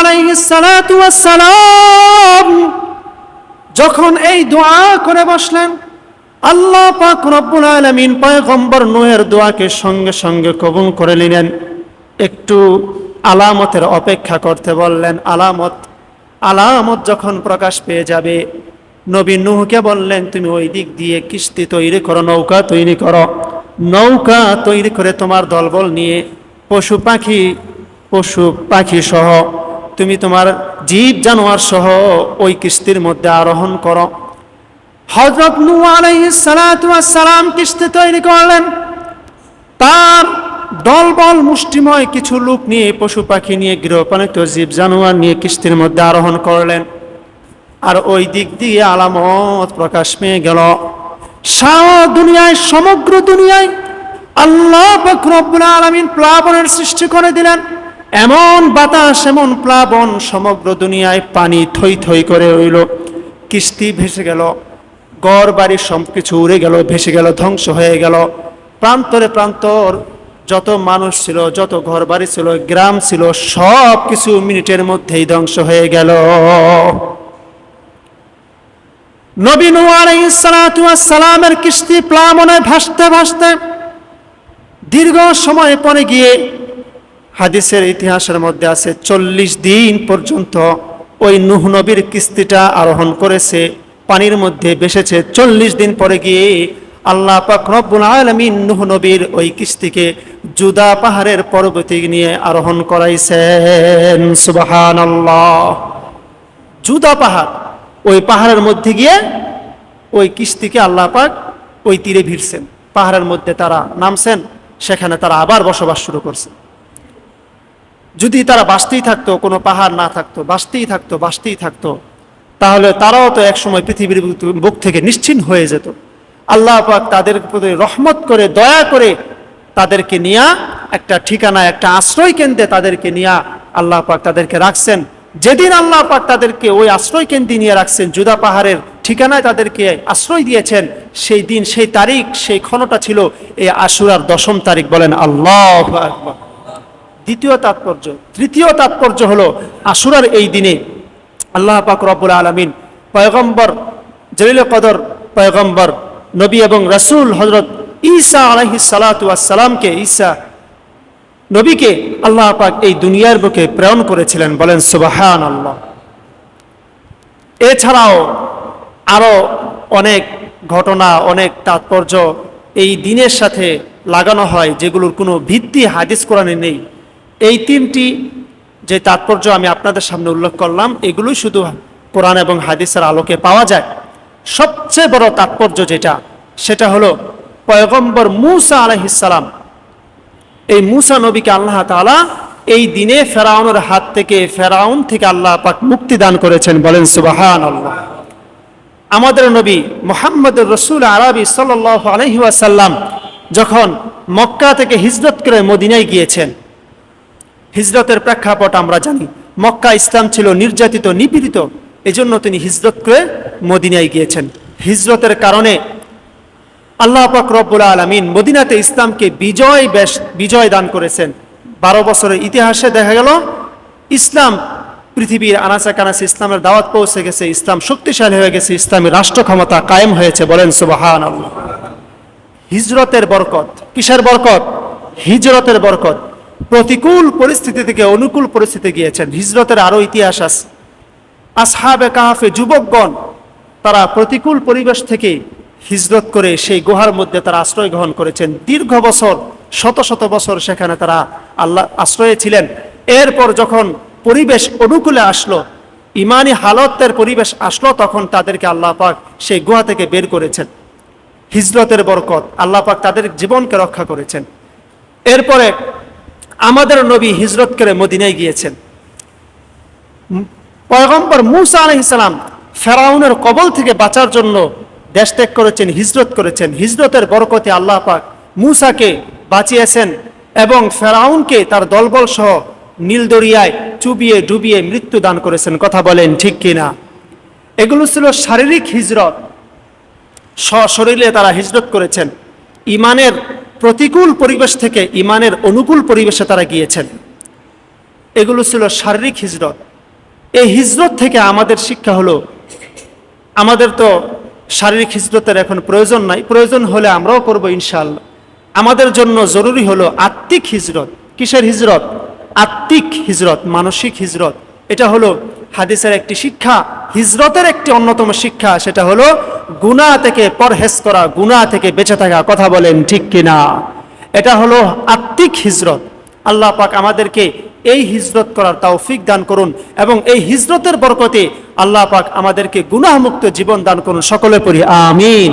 আলাইহিস সালাতু ওয়াস সালাম যখন এই দোয়া করে বসলেন, আল্লাহ পাক রব্বুল আলামিন পয়গম্বর নূহের দোয়াকে সঙ্গে সঙ্গে কবুল করে নিলেন। একটু আলামতের অপেক্ষা করতে বললেন, আলামত আলামত যখন প্রকাশ পেয়ে যাবে, নবী নুহকে বললেন, তুমি ওই দিক দিয়ে কিস্তি তৈরি করো, নৌকা তৈরি করো। নৌকা তৈরি করে তোমার দলবল নিয়ে পশু পাখি পশু পাখি সহ তুমি তোমার জীব জানোয়ার সহ ওই কিস্তির মধ্যে আরোহণ করো। হজরত সালাম কিস্তি তৈরি করলেন। তার দলবল মুষ্টিময় কিছু লোক নিয়ে, পশু পাখি নিয়ে, গৃহপালিত জীব জানোয়ার নিয়ে কিস্তির মধ্যে আরোহণ করলেন। আর ওই দিক দিয়ে আলামত প্রকাশ পেয়ে গেল। সারা দুনিয়ায়, সমগ্র দুনিয়ায় আল্লাহ পাক রব্বুল আলামিন প্লাবনের সৃষ্টি করে দিলেন। এমন বাতাস, এমন প্লাবন সমগ্র দুনিয়ায় পানি থই থই করে রইল। কিস্তি ভেসে গেল, গড় বাড়ি সব কিছু উড়ে গেল, ভেসে গেল, ধ্বংস হয়ে গেল। প্রান্তরে প্রান্তর যত মানুষ ছিল, যত ঘর বাড়ি ছিল, গ্রাম ছিল সব কিছু মিনিটের মধ্যেই ধ্বংস হয়ে গেল। নবী নূহ আলাইহিস সালাতু ওয়াস সালামের কিস্তি প্লাবনে ভাসতে ভাসতে দীর্ঘ সময় পরে গিয়ে হাদিসের ইতিহাসের মধ্যে আছে, চল্লিশ দিন পর্যন্ত ওই নুহ নবীর কিস্তিটা আরোহণ করেছে, পানির মধ্যে বেসেছে। চল্লিশ দিন পরে গিয়ে আল্লাহ পাক রব্বুল আলামিন নুহ নবীর ওই কিস্তিকে জুদা পাহাড়ের পর্বতে নিয়ে আরোহণ করাইছেন। সুবহানাল্লাহ। জুদা পাহাড়, ওই পাহাড়ের মধ্যে গিয়ে ওই কিস্তিকে আল্লাহ পাক ওই তীরে ভিড়ছেন। পাহাড়ের মধ্যে তারা নামছেন, সেখানে তারা আবার বসবাস শুরু করছে। যদি তারা বাঁচতেই থাকতো, কোনো পাহাড় না থাকতো, বাঁচতেই থাকতো বাঁচতেই থাকতো, তাহলে তারাও তো একসময় পৃথিবীর বুক থেকে নিশ্চিন্ন হয়ে যেত। আল্লাহ পাক তাদের প্রতি রহমত করে, দয়া করে তাদেরকে নিয়ে একটা ঠিকানা একটা আশ্রয় কেন্দ্রে তাদেরকে নিয়ে আল্লাহ পাক তাদেরকে রাখছেন। যেদিন আল্লাহ পাক তাদেরকে ওই আশ্রয় কেন্দ্রে নিয়ে রাখছেন জুদা পাহাড়ের ঠিকানায় তাদেরকে আশ্রয় দিয়েছেন, সেই দিন, সেই তারিখ, সেই ক্ষণটা ছিল এই আশুরার দশম তারিখ বলেন আল্লাহ আকবার। দ্বিতীয় তাৎপর্য, তৃতীয় তাৎপর্য হলো আশুরার এই দিনে আল্লাহ পাক রব্বুল আলমিন পয়গম্বর জলিল কদর পয়গম্বর, নবী এবং রসুল হজরত ঈসা আলহি সালাতামকে ঈসা নবীকে আল্লাহ পাক এই দুনিয়ার বুকে প্রেরণ করেছিলেন, বলেন সুবাহান আল্লাহ এছাড়াও আরও অনেক ঘটনা, অনেক তাৎপর্য এই দিনের সাথে লাগানো হয় যেগুলোর কোনো ভিত্তি হাদিস কোরআনে নেই। এই তিনটি যে তাৎপর্য আমি আপনাদের সামনে উল্লেখ করলাম, এগুলোই শুধু কোরআন এবং হাদিসের আলোকে পাওয়া যায়। সবচেয়ে বড় তাৎপর্য যেটা, সেটা হলো পয়গম্বর মুসা আলহিসাল্লাম এই মুসা নবীকে আল্লাহ তাআলা এই দিনে ফেরাউনের হাত থেকে, ফেরাউন থেকে আল্লাহ পাক মুক্তি দান করেছেন, বলেন সুবাহান আল্লাহ আমাদের নবী মোহাম্মদ রসুল আরবি সাল আলহিউসাল্লাম যখন মক্কা থেকে হিজরত করে মদিনায় গিয়েছেন হিজরতের প্রেক্ষাপট আমরা জানি। মক্কা ইসলাম ছিল নির্যাতিত, নিপীড়িত। এজন্য তিনি হিজরত করে মদিনায় গিয়েছেন। হিজরতের কারণে আল্লাহ পাক রব্বুল আলমিন মদিনাতে ইসলামকে বিজয় বেশ, বিজয় দান করেছেন। বারো বছরের ইতিহাসে দেখা গেল, ইসলাম পৃথিবীর আনাচা কানাচে ইসলামের দাওয়াত পৌঁছে গেছে, ইসলাম শক্তিশালী হয়ে গেছে ইসলামের রাষ্ট্র ক্ষমতা কায়েম হয়েছে বলেন সুবাহান হিজরতের বরকত, কিসের বরকত? হিজরতের বরকত। প্রতিকূল পরিস্থিতি থেকে, অনুকূল পরিস্থিতি গিয়েছেন। হিজরতের আরও ইতিহাস আছে আসহাবে কাহাফে যুবকগণ, তারা প্রতিকূল পরিবেশ থেকে হিজরত করে সেই গুহার মধ্যে তারা আশ্রয় গ্রহণ করেছেন। দীর্ঘ বছর, শত শত বছর সেখানে তারা আল্লাহ, আশ্রয়ে ছিলেন। এরপর যখন পরিবেশ অনুকূলে আসলো, ইমানি হালতের পরিবেশ আসলো, তখন তাদেরকে আল্লাহ পাক সেই গুহা থেকে বের করেছেন। হিজরতের বরকত, আল্লাহ পাক তাদের জীবনকে রক্ষা করেছেন। এরপরে আমাদের নবী হিজরত করে মদিনায় গিয়েছেন। পয়গম্বর মুসা আলহিসাম ফেরাউনের কবল থেকে বাঁচার জন্য দেশ ত্যাগ করেছেন, হিজরত করেছেন। হিজরতের বরকতে আল্লাহ পাক মুসাকে বাঁচিয়েছেন এবং ফেরাউনকে তার দলবল সহ নীল দরিয়ায় চুবিয়ে ডুবিয়ে মৃত্যু দান করেছেন। কথা বলেন ঠিক কিনা? এগুলো ছিল শারীরিক হিজরত। সশরীরে তারা হিজরত করেছেন। ইমানের প্রতিকূল পরিবেশ থেকে ইমানের অনুকূল পরিবেশে তারা গিয়েছেন। এগুলো ছিল শারীরিক হিজরত। এই হিজরত থেকে আমাদের শিক্ষা হলো, আমাদের তো শারীরিক হিজরতের এখন প্রয়োজন নাই। প্রয়োজন হলে আমরাও করব ইনশাল্লাহ আমাদের জন্য জরুরি হলো আত্মিক হিজরত। কিসের হিজরত? আত্মিক হিজরত, মানসিক হিজরত। এটা হলো হাদিসের একটি শিক্ষা, হিজরতের একটি অন্যতম শিক্ষা, সেটা হলো গুনাহ থেকে পরহেজ করা, গুনাহ থেকে বেঁচে থাকা, কথা বলেন ঠিক কিনা? এটা হলো আত্মিক হিজরত। আল্লাহ পাক আমাদেরকে এই হিজরত করার তৌফিক দান করুন এবং এই হিজরতের বরকতে আল্লাহ পাক আমাদেরকে গুনাহমুক্ত জীবন দান করুন। সকলে পড়ি, আমিন।